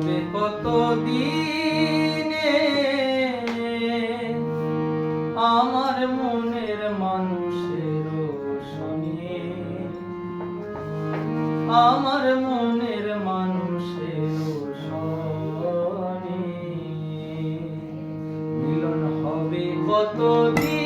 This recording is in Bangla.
হবে কত দিনে আমার মনের মানুষের শনি আমার মনের মানুষের শনি মিলন হবে কত দিন